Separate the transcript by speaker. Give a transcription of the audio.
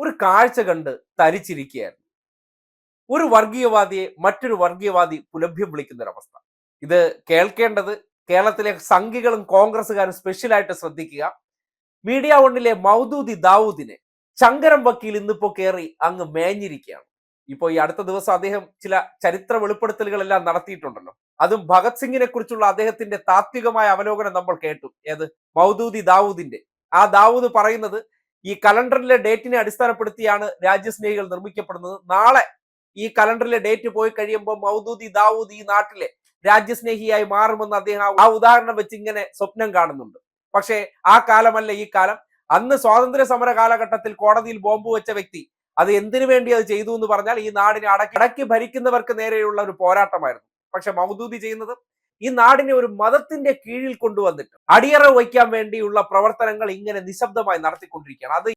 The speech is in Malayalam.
Speaker 1: ഒരു കാഴ്ച കണ്ട് തരിച്ചിരിക്കുകയായിരുന്നു ഒരു വർഗീയവാദിയെ മറ്റൊരു വർഗീയവാദി പുലഭ്യം വിളിക്കുന്ന ഒരവസ്ഥ ഇത് കേൾക്കേണ്ടത് കേരളത്തിലെ സംഘികളും കോൺഗ്രസ്സുകാരും സ്പെഷ്യലായിട്ട് ശ്രദ്ധിക്കുക. മീഡിയ വണ്ണിലെ മൗദൂദി ദാവൂദിനെ ചങ്കരം വക്കീൽ ഇന്നിപ്പോ കയറി അങ്ങ് മേഞ്ഞിരിക്കുകയാണ്. ഇപ്പോ ഈ അടുത്ത ദിവസം അദ്ദേഹം ചില ചരിത്ര വെളിപ്പെടുത്തലുകളെല്ലാം നടത്തിയിട്ടുണ്ടല്ലോ. അതും ഭഗത് സിംഗിനെ കുറിച്ചുള്ള അദ്ദേഹത്തിന്റെ താത്വികമായ അവലോകനം നമ്മൾ കേട്ടു. ഏത്? മൗദൂദി ദാവൂദിന്റെ. ആ ദാവൂദ് പറയുന്നത് ഈ കലണ്ടറിലെ ഡേറ്റിനെ അടിസ്ഥാനപ്പെടുത്തിയാണ് രാജ്യസ്നേഹികൾ നിർമ്മിക്കപ്പെടുന്നത്. നാളെ ഈ കലണ്ടറിലെ ഡേറ്റ് പോയി കഴിയുമ്പോൾ മൗദൂദി ദാവൂദ് ഈ നാട്ടിലെ രാജ്യസ്നേഹിയായി മാറുമെന്ന് അദ്ദേഹം ആ- ഉദാഹരണം വെച്ച് ഇങ്ങനെ സ്വപ്നം കാണുന്നുണ്ട്. പക്ഷേ ആ കാലമല്ല ഈ കാലം. അന്ന് സ്വാതന്ത്ര്യ സമര കാലഘട്ടത്തിൽ കോടതിയിൽ ബോംബ് വെച്ച വ്യക്തി അത് എന്തിനു വേണ്ടി അത് ചെയ്തു എന്ന് പറഞ്ഞാൽ ഈ നാടിനെ അടക്കി അടക്കി ഭരിക്കുന്നവർക്ക് നേരെയുള്ള ഒരു പോരാട്ടമായിരുന്നു. പക്ഷെ മൗദൂദി ചെയ്യുന്നത് ഈ നാടിനെ ഒരു മതത്തിന്റെ കീഴിൽ കൊണ്ടുവന്നിട്ട് അടിയറ വയ്ക്കാൻ വേണ്ടിയുള്ള പ്രവർത്തനങ്ങൾ ഇങ്ങനെ നിശബ്ദമായി നടത്തിക്കൊണ്ടിരിക്കുകയാണ്. അത്